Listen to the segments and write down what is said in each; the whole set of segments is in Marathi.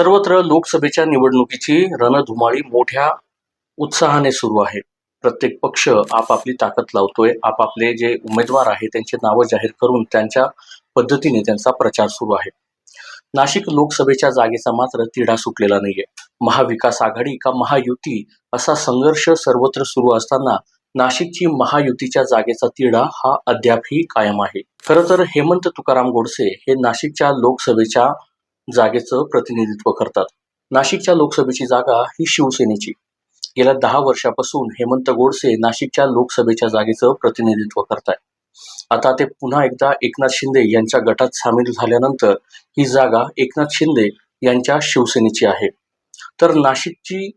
सर्वत्र लोकसभेच्या निवडणुकीची रणधुमाळी मोठ्या उत्साहाने सुरू आहे. प्रत्येक पक्ष आपापली ताकद लावतोय. आपापले जे उमेदवार आहे त्यांचे नावं जाहीर करून त्यांच्या पद्धतीने त्यांचा प्रचार सुरू आहे. नाशिक लोकसभेच्या जागेचा मात्र तिढा सुटलेला नाहीये. महाविकास आघाडी का महायुती असा संघर्ष सर्वत्र सुरू असताना नाशिकची महायुतीच्या जागेचा तिढा हा अद्यापही कायम आहे. खरं तर हेमंत तुकाराम गोडसे हे नाशिकच्या लोकसभेच्या जागेचं प्रतिनिधित्व करतात. नाशिकच्या लोकसभेची जागा ही शिवसेनेची. गेल्या दहा वर्षापासून हेमंत गोडसे नाशिकच्या लोकसभेच्या जागेचं प्रतिनिधित्व करताय. आता ते पुन्हा एकदा एकनाथ शिंदे यांच्या गटात सामील झाल्यानंतर ही जागा एकनाथ शिंदे यांच्या शिवसेनेची आहे. तर नाशिकची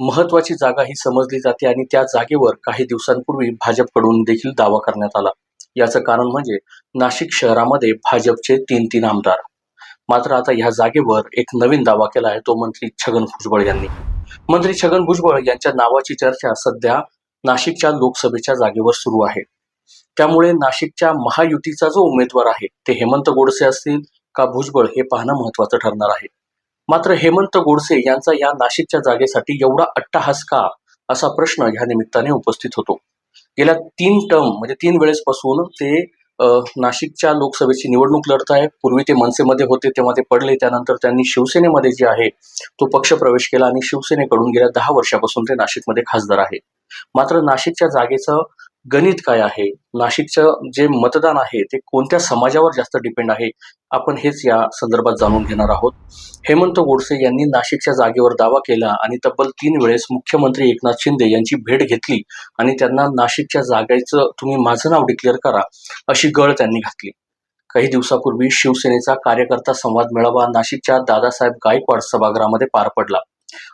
महत्वाची जागा ही समजली जाते आणि त्या जागेवर काही दिवसांपूर्वी भाजपकडून देखील दावा करण्यात आला. याचं कारण म्हणजे नाशिक शहरामध्ये भाजपचे तीन तीन आमदार. मात्र आता ह्या जागेवर एक नवीन दावा केला आहे तो मंत्री छगन भुजबळ यांनी. मंत्री छगन भुजबळ यांच्या नावाची चर्चा सध्या नाशिकच्या लोकसभेच्या जागेवर सुरू आहे. त्यामुळे नाशिकच्या महायुतीचा जो उमेदवार आहे ते हेमंत गोडसे असतील का भुजबळ हे पाहणं महत्वाचं ठरणार आहे. मात्र हेमंत गोडसे यांचा या नाशिकच्या जागेसाठी एवढा अट्टाहास का असा प्रश्न ह्या निमित्ताने उपस्थित होतो. गेल्या तीन टर्म म्हणजे तीन वेळेसपासून ते नाशिकच्या लोकसभेची निवडणूक लढत आहे. पूर्वी ते मनसेमध्ये होते तेव्हा ते पडले. त्यानंतर त्यांनी शिवसेनेमध्ये जे आहे तो पक्ष प्रवेश केला आणि शिवसेनेकडून गेल्या दहा वर्षापासून ते नाशिकमध्ये खासदार आहे मात्र नाशिकच्या जागेचं गणित काय आहे? नाशिकचं जे मतदान आहे ते कोणत्या समाजावर जास्त डिपेंड आहे? आपण हेच या संदर्भात जाणून घेणार आहोत. हेमंत गोडसे यांनी नाशिकच्या जागेवर दावा केला आणि तब्बल तीन वेळेस मुख्यमंत्री एकनाथ शिंदे यांची भेट घेतली आणि त्यांना नाशिकच्या जागेचं तुम्ही माझं नाव डिक्लेअर करा अशी गळ त्यांनी घातली. काही दिवसापूर्वी शिवसेनेचा कार्यकर्ता संवाद मेळावा नाशिकच्या दादासाहेब गायकवाड सभागृहामध्ये पार पडला.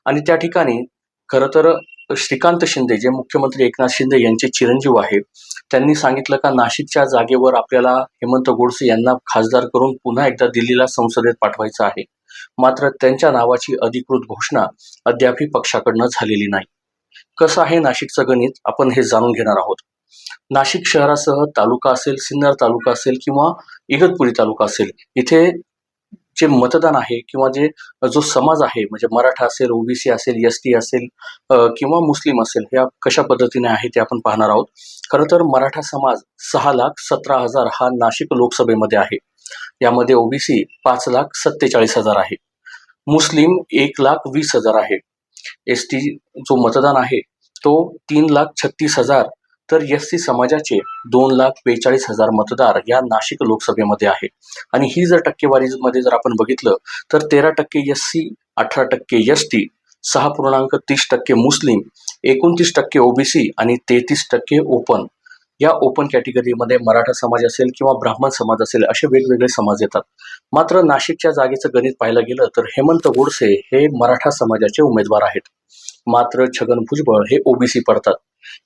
आणि त्या ठिकाणी खरं तर श्रीकांत शिंदे जे मुख्यमंत्री एकनाथ शिंदे यांचे चिरंजीव आहेत त्यांनी सांगितलं का नाशिकच्या जागेवर आपल्याला हेमंत गोडसे यांना खासदार करून पुन्हा एकदा दिल्लीला संसदेत पाठवायचं आहे. मात्र त्यांच्या नावाची अधिकृत घोषणा अद्यापही पक्षाकडनं झालेली नाही. कसं आहे नाशिकचं गणित? आपण हे जाणून घेणार आहोत. नाशिक शहरासह तालुका असेल सिन्नर तालुका असेल किंवा इगतपुरी तालुका असेल इथे जे मतदान आहे किंवा जे जो समाज आहे म्हणजे मराठा असेल ओबीसी असेल एस टी असेल किंवा मुस्लिम असेल ह्या कशा पद्धतीने आहे ते आपण पाहणार आहोत. खरं तर मराठा समाज सहा लाख सतरा हजार हा नाशिक लोकसभेमध्ये आहे. यामध्ये ओबीसी पाच लाख सत्तेचाळीस हजार आहे. मुस्लिम एक लाख वीस हजार आहे. एस टी जो मतदान आहे तो तीन लाख छत्तीस हजार तर एस सी समाजाचे दोन लाख बेचाळीस हजार मतदार या नाशिक लोकसभेमध्ये आहे. आणि ही जर टक्केवारीमध्ये जर आपण बघितलं तर तेरा टक्के एस सी अठरा टक्के एस टी सहा पूर्णांक तीस टक्के मुस्लिम एकोणतीस टक्के ओबीसी आणि तेहतीस टक्के ओपन. या ओपन कॅटेगरीमध्ये मराठा समाज असेल किंवा ब्राह्मण समाज असेल असे वेगवेगळे समाज येतात. मात्र नाशिकच्या जागेचं गणित पाहायला गेलं तर हेमंत गोडसे हे मराठा समाजाचे उमेदवार आहेत. मात्र छगन भुजबळ हे ओबीसी पडतात.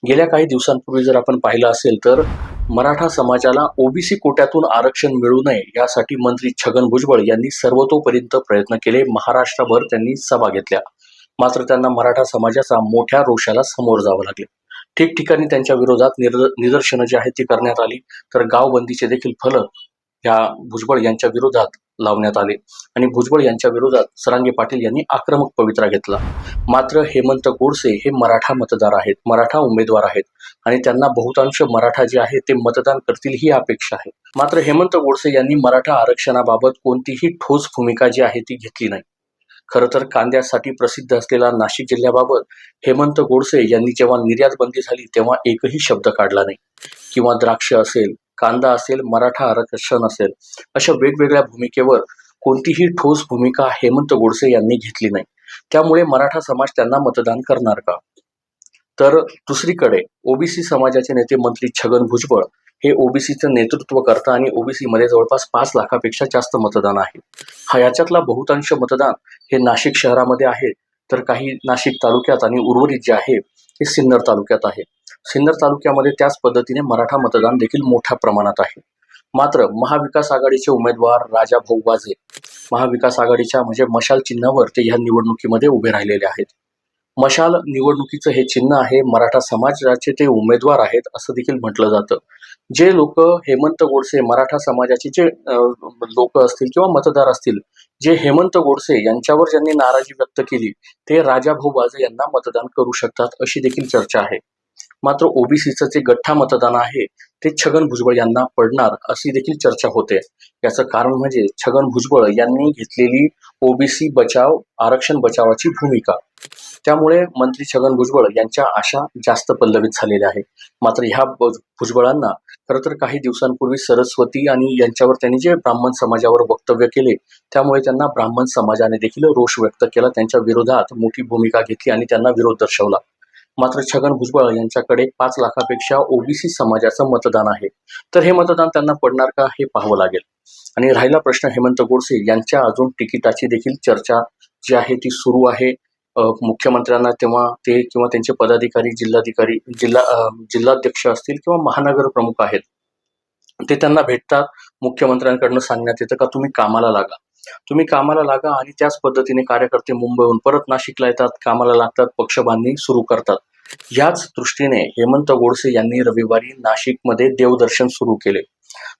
गेल्या काही दिवसांपूर्वी जर आपण पाहिलं असेल तर मराठा समाजाला ओबीसी कोट्यातून आरक्षण मिळू नये यासाठी मंत्री छगन भुजबळ यांनी सर्वतोपर्यंत प्रयत्न केले महाराष्ट्रभर त्यांनी सभा घेतल्या. मात्र त्यांना मराठा समाजाचा मोठ्या रोषाला समोर जावं लागले. ठिकठिकाणी त्यांच्या विरोधात निदर्शनं जी आहेत ती करण्यात आली. तर गावबंदीचे देखील फलक या भुजबळ यांच्या विरोधात लावण्यात आले. आणि भुजबळ यांच्या विरोधात सरांगे पाटील यांनी आक्रमक पवित्रा घेतला. मात्र हेमंत गोडसे हे मराठा मतदार आहेत मराठा उमेदवार आहेत. आणि त्यांना बहुतांश मराठा जे आहे ते मतदान करतील ही अपेक्षा आहे. मात्र हेमंत गोडसे यांनी मराठा आरक्षणाबाबत कोणतीही ठोस भूमिका जी आहे ती घेतली नाही. खरं तर कांद्यासाठी प्रसिद्ध असलेला नाशिक जिल्ह्याबाबत हेमंत गोडसे यांनी जेव्हा निर्यात बंदी झाली तेव्हा एकही शब्द काढला नाही. किंवा द्राक्ष असेल कांदा असेल मराठा आरक्षण असेल अशा वेगवेगळ्या भूमिकेवर कोणतीही ठोस भूमिका हेमंत गोडसे यांनी घेतली नाही. त्यामुळे मराठा समाज त्यांना मतदान करणार का? तर दुसरीकडे ओबीसी समाजाचे नेते मंत्री छगन भुजबळ हे ओबीसीचं नेतृत्व करतं आणि ओबीसी मध्ये जवळपास पाच लाखापेक्षा जास्त मतदान आहे. हा याच्यातला बहुतांश मतदान हे नाशिक शहरामध्ये आहे. तर काही नाशिक तालुक्यात आणि उर्वरित जे आहे हे सिन्नर तालुक्यात आहे. सिन्नर तालुक्यामध्ये त्याच पद्धतीने मराठा मतदान देखील मोठ्या प्रमाणात आहे. मात्र महाविकास आघाडीचे उमेदवार राजा भाऊ वाजे महाविकास आघाडीच्या म्हणजे मशाल चिन्हावर ते ह्या निवडणुकीमध्ये उभे राहिलेले आहेत. मशाल निवडणुकीचं हे चिन्ह आहे मराठा समाजाचे ते उमेदवार आहेत असं देखील म्हटलं जातं. जे लोक हेमंत गोडसे मराठा समाजाचे जे लोक असतील किंवा मतदार असतील जे हेमंत गोडसे यांच्यावर ज्यांनी नाराजी व्यक्त केली ते राजाभाऊ बाजे यांना मतदान करू शकतात अशी देखील चर्चा आहे. मात्र ओबीसीचं जे गठ्ठा मतदान आहे ते छगन भुजबळ यांना पडणार अशी देखील चर्चा होते. याचं कारण म्हणजे छगन भुजबळ यांनी घेतलेली ओबीसी बचाव आरक्षण बचावाची भूमिका. त्यामुळे मंत्री छगन भुजबळ यांच्या आशा जास्त पल्लवित झालेल्या आहे मात्र ह्या भुजबळांना खरं तर काही दिवसांपूर्वी सरस्वती आणि यांच्यावर त्यांनी जे ब्राह्मण समाजावर वक्तव्य केले त्यामुळे त्यांना ब्राह्मण समाजाने देखील रोष व्यक्त केला. त्यांच्या विरोधात मोठी भूमिका घेतली आणि त्यांना विरोध दर्शवला. मात्र छगन भुजबळ यांच्याकडे पाच लाखापेक्षा ओबीसी समाजाचं मतदान आहे. तर हे मतदान त्यांना पडणार का हे पाहावं लागेल. आणि राहिला प्रश्न हेमंत गोडसे यांच्या अजून तिकिटाची देखील चर्चा जी आहे ती सुरू आहे. मुख्यमंत्र्यांना तेव्हा ते किंवा त्यांचे पदाधिकारी जिल्हाधिकारी जिल्हा जिल्हाध्यक्ष असतील किंवा महानगर प्रमुख आहेत ते त्यांना भेटतात मुख्यमंत्र्यांकडनं सांगण्यात येतं का तुम्ही कामाला लागा. तुम्ही कामाला लागा आणि त्याच पद्धतीने कार्यकर्ते मुंबईहून परत नाशिकला येतात कामाला लागतात पक्षबांधणी सुरू करतात. याच दृष्टीने हेमंत गोडसे यांनी रविवारी नाशिकमध्ये देवदर्शन सुरू केले.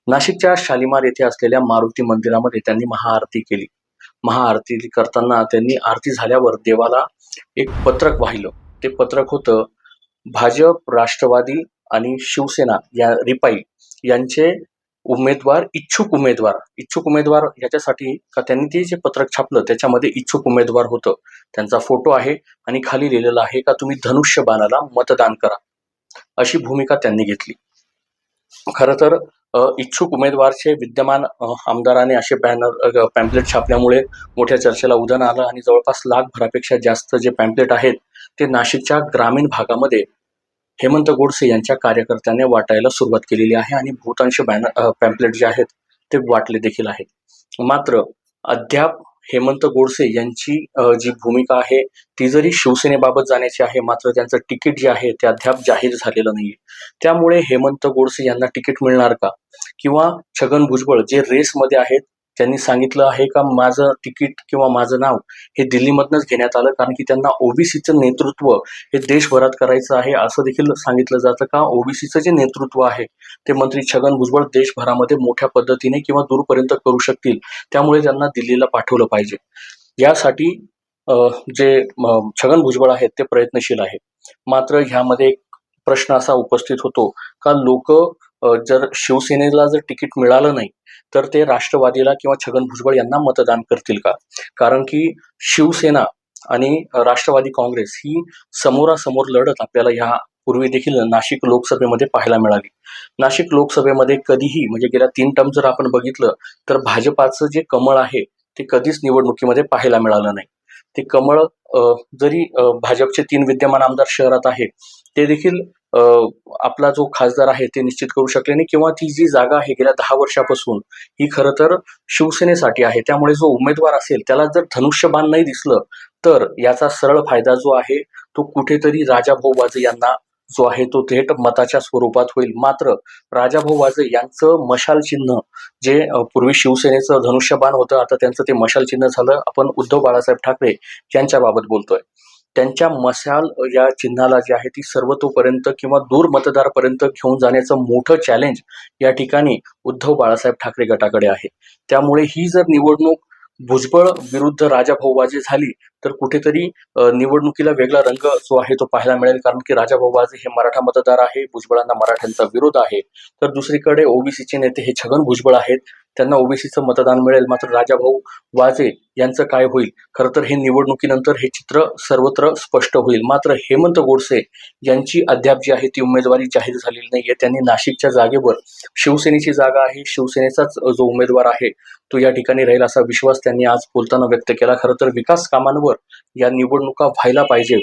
नाशिकच्या शालिमार येथे असलेल्या मारुती मंदिरामध्ये त्यांनी महाआरती केली. महाआरती करताना त्यांनी आरती झाल्यावर देवाला एक पत्रक वाहिलं. ते पत्रक होतं भाजप राष्ट्रवादी आणि शिवसेना या रिपाई यांचे उमेदवार इच्छुक उमेदवार. इच्छुक उमेदवार याच्यासाठी का त्यांनी ते जे पत्रक छापलं त्याच्यामध्ये इच्छुक उमेदवार होतं. त्यांचा फोटो आहे आणि खाली लिहिलेलं आहे का तुम्ही धनुष्य बाणाला मतदान करा अशी भूमिका त्यांनी घेतली. खरं तर इच्छुक उमेदवारचे विद्यमान आमदाराने असे बॅनर पॅम्पलेट छापल्यामुळे मोठ्या चर्चेला उधाण आलं आणि जवळपास लाख भरापेक्षा जास्त जे पॅम्पलेट आहेत ते नाशिकच्या ग्रामीण भागामध्ये हेमंत गोडसे यांच्या कार्यकर्त्याने वाटायला सुरुवात केलेली आहे आणि बहुतांश बॅनर पॅम्पलेट जे आहेत ते वाटले देखील आहेत. मात्र अद्याप हेमंत गोडसे यांची जी भूमिका आहे ती जरी शिवसेनेबाबत जाण्याची आहे मात्र त्यांचं तिकीट जे आहे ते अद्याप जाहीर झालेलं नाहीये. त्यामुळे हेमंत गोडसे यांना तिकीट मिळणार का? किंवा छगन भुजबळ जे रेसमध्ये आहेत त्यांनी सांगितलं आहे का माझं तिकीट किंवा माझं नाव हे दिल्लीमधनंच घेण्यात आलं कारण की त्यांना ओबीसीचं नेतृत्व हे देशभरात करायचं आहे असं देखील सांगितलं जातं का? ओबीसीचं जे नेतृत्व आहे ते मंत्री छगन भुजबळ देशभरामध्ये मोठ्या पद्धतीने किंवा दूरपर्यंत करू शकतील त्यामुळे त्यांना दिल्लीला पाठवलं पाहिजे. यासाठी जे छगन भुजबळ आहेत ते प्रयत्नशील आहे मात्र ह्यामध्ये एक प्रश्न असा उपस्थित होतो का लोक जर शिवसेनेला जर तिकीट मिळालं नाही तर ते राष्ट्रवादीला किंवा छगन भुजबळ यांना मतदान करतील का? कारण की शिवसेना आणि राष्ट्रवादी काँग्रेस ही समोरासमोर लढत आपल्याला ह्या पूर्वी देखील नाशिक लोकसभेमध्ये पाहायला मिळाली. नाशिक लोकसभेमध्ये कधीही म्हणजे गेल्या तीन टर्म जर आपण बघितलं तर भाजपाचं जे कमळ आहे ते कधीच निवडणुकीमध्ये पाहायला मिळालं नाही. ते कमळ जरी भाजपचे तीन विद्यमान आमदार शहरात आहे ते देखील आपला जो खासदार आहे ते निश्चित करू शकले नाही किंवा ती जी जागा आहे गेल्या दहा वर्षापासून ही खरं तर शिवसेनेसाठी आहे. त्यामुळे जो उमेदवार असेल त्याला जर धनुष्यबाण नाही दिसलं तर याचा सरळ फायदा जो आहे तो कुठेतरी राजाभाऊ वाजे यांना जो आहे तो थेट मताच्या स्वरूपात होईल. मात्र राजाभाऊ वाजे यांचं मशाल चिन्ह जे पूर्वी शिवसेनेचं धनुष्यबाण होतं आता त्यांचं ते मशाल चिन्ह झालं. आपण उद्धव बाळासाहेब ठाकरे यांच्याबाबत बोलतोय. त्यांच्या मशाल या चिन्हाला जी आहे ती सर्वतोपर्यंत किंवा दूर मतदारपर्यंत घेऊन जाण्याचं मोठं चॅलेंज या ठिकाणी उद्धव बाळासाहेब ठाकरे गटाकडे आहे. त्यामुळे ही जर निवडणूक भुजबळ विरुद्ध राजाभाऊ झाली तर कुठेतरी निवडणुकीला वेगळा रंग जो आहे तो पाहायला मिळेल. कारण की राजाभाऊ हे मराठा मतदार आहे भुजबळांना मराठ्यांचा विरोध आहे. तर दुसरीकडे ओबीसीचे नेते हे छगन भुजबळ आहेत. त्यांना ओबीसीचं मतदान मिळेल. मात्र राजाभाऊ वाजे यांचं काय होईल? खरं तर हे निवडणुकीनंतर हे चित्र सर्वत्र स्पष्ट होईल. मात्र हेमंत गोडसे यांची अद्याप जी आहे ती उमेदवारी जाहीर झालेली नाहीये. त्यांनी नाशिकच्या जागेवर शिवसेनेची जागा आहे. शिवसेनेचाच जो उमेदवार आहे तो या ठिकाणी राहील असा विश्वास त्यांनी आज बोलताना व्यक्त केला. खरं तर विकास कामांवर या निवडणुका व्हायला पाहिजे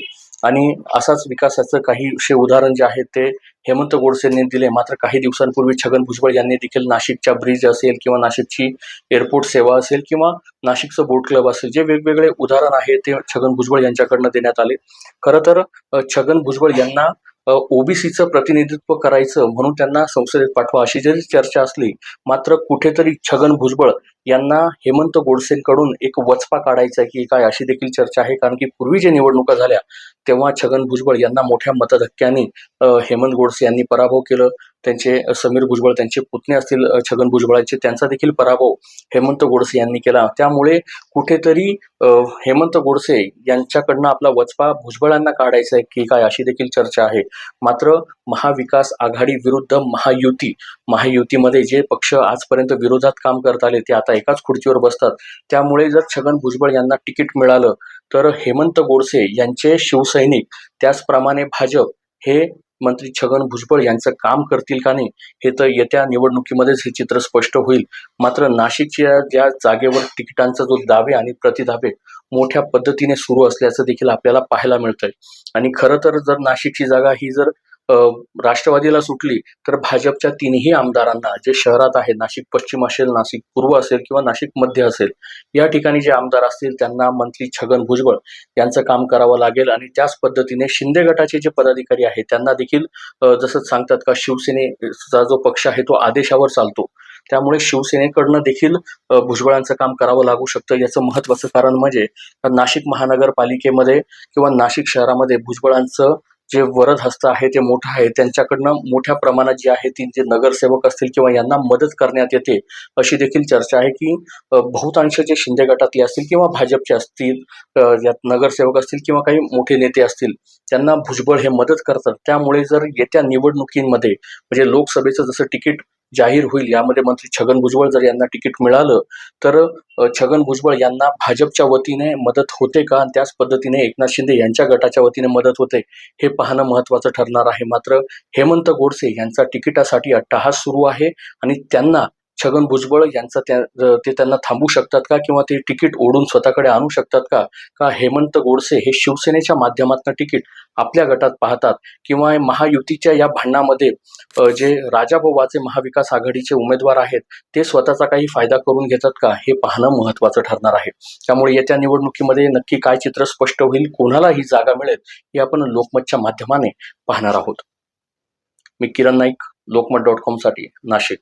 आणि असाच विकासाचं काही उदाहरण जे आहे ते हेमंत गोडसेंनी दिले. मात्र काही दिवसांपूर्वी छगन भुजबळ यांनी देखील नाशिकच्या ब्रिज असेल किंवा नाशिकची एअरपोर्ट सेवा असेल किंवा नाशिकचं बोट क्लब असेल जे वेगवेगळे उदाहरण आहे ते छगन भुजबळ यांच्याकडनं देण्यात आले. खरं तर छगन भुजबळ यांना ओबीसीचं प्रतिनिधित्व करायचं म्हणून त्यांना संसदेत पाठवा अशी जरी चर्चा असली मात्र कुठेतरी छगन भुजबळ यांना हेमंत गोडसेंकडून एक वचपा काढायचा आहे की काय अशी देखील चर्चा आहे. कारण की पूर्वी जे निवडणुका झाल्या तेव्हा छगन भुजबळ यांना मोठ्या मतधक्क्याने हेमंत गोडसे यांनी पराभव केलं. त्यांचे समीर भुजबळ त्यांचे पुतणे असतील छगन भुजबळांचे त्यांचा देखील पराभव हेमंत गोडसे यांनी केला. त्यामुळे कुठेतरी हेमंत गोडसे यांच्याकडनं आपला वचपा भुजबळांना काढायचा आहे की काय अशी देखील चर्चा आहे. मात्र महाविकास आघाडी विरुद्ध महायुती महायुतीमध्ये जे पक्ष आजपर्यंत विरोधात काम करत आले ते आता एकाच खुर्चीवर बसतात. त्यामुळे जर छगन भुजबळ यांना तिकीट मिळालं तर हेमंत गोडसे यांचे शिवसैनिक त्याचप्रमाणे भाजप हे मंत्री छगन भुजबळ यांचं काम करतील का नाही हे तर येत्या निवडणुकीमध्येच हे चित्र स्पष्ट होईल. मात्र नाशिकच्या ज्या जागेवर तिकिटांचा जो दावे आणि प्रतिदावे मोठ्या पद्धतीने सुरू असल्याचं देखील आपल्याला पाहायला मिळतंय. आणि खरं तर जर नाशिकची जागा ही जर राष्ट्रवादीला सुटली तर भाजपच्या तिन्ही आमदारांना जे शहरात आहेत नाशिक पश्चिम असेल नाशिक पूर्व असेल किंवा नाशिक मध्य असेल या ठिकाणी जे आमदार असतील त्यांना मंत्री छगन भुजबळ यांचं काम करावं लागेल आणि त्याच पद्धतीने शिंदे गटाचे जे पदाधिकारी आहेत त्यांना देखील जसं सांगतात का शिवसेनेचा जो पक्ष आहे तो आदेशावर चालतो. त्यामुळे शिवसेनेकडनं देखील भुजबळांचं काम करावं लागू शकतं. याचं महत्वाचं कारण म्हणजे नाशिक महानगरपालिकेमध्ये किंवा नाशिक शहरामध्ये भुजबळांचं जे वरद हस्त आहे ते मोठं आहे त्यांच्याकडनं मोठ्या प्रमाणात जे आहे ती जे नगरसेवक असतील किंवा यांना मदत करण्यात येते अशी देखील चर्चा आहे की बहुतांश जे शिंदे गटातले असतील किंवा भाजपचे असतील यात नगरसेवक असतील किंवा काही मोठे नेते असतील त्यांना भुजबळ हे मदत करतात. त्यामुळे जर येत्या निवडणुकीमध्ये म्हणजे लोकसभेचं जसं तिकीट जाहीर होईल यामध्ये मंत्री छगन भुजबळ जर यांना तिकीट मिळालं तर छगन भुजबळ यांना भाजपच्या वतीने मदत होते का? आणि त्याच पद्धतीने एकनाथ शिंदे यांच्या गटाच्या वतीने मदत होते हे पाहणं महत्त्वाचं ठरणार आहे. मात्र हेमंत गोडसे यांचा तिकिटासाठी अट्टाहास सुरू आहे आणि त्यांना छगन भुजबळ यांचा त्या ते त्यांना थांबू शकतात का? किंवा ते तिकीट ओढून स्वतःकडे आणू शकतात का? का हेमंत गोडसे हे शिवसेनेच्या माध्यमातून तिकीट आपल्या गटात पाहतात? किंवा महायुतीच्या या भांडणामध्ये जे राजाभाऊ महाविकास आघाडीचे उमेदवार आहेत ते स्वतःचा काही फायदा करून घेतात का? हे पाहणं महत्वाचं ठरणार आहे. त्यामुळे येत्या निवडणुकीमध्ये नक्की काय चित्र स्पष्ट होईल कोणाला ही जागा मिळेल हे आपण लोकमतच्या माध्यमाने पाहणार आहोत. मी किरण नाईक लोकमत डॉट कॉमसाठी नाशिक.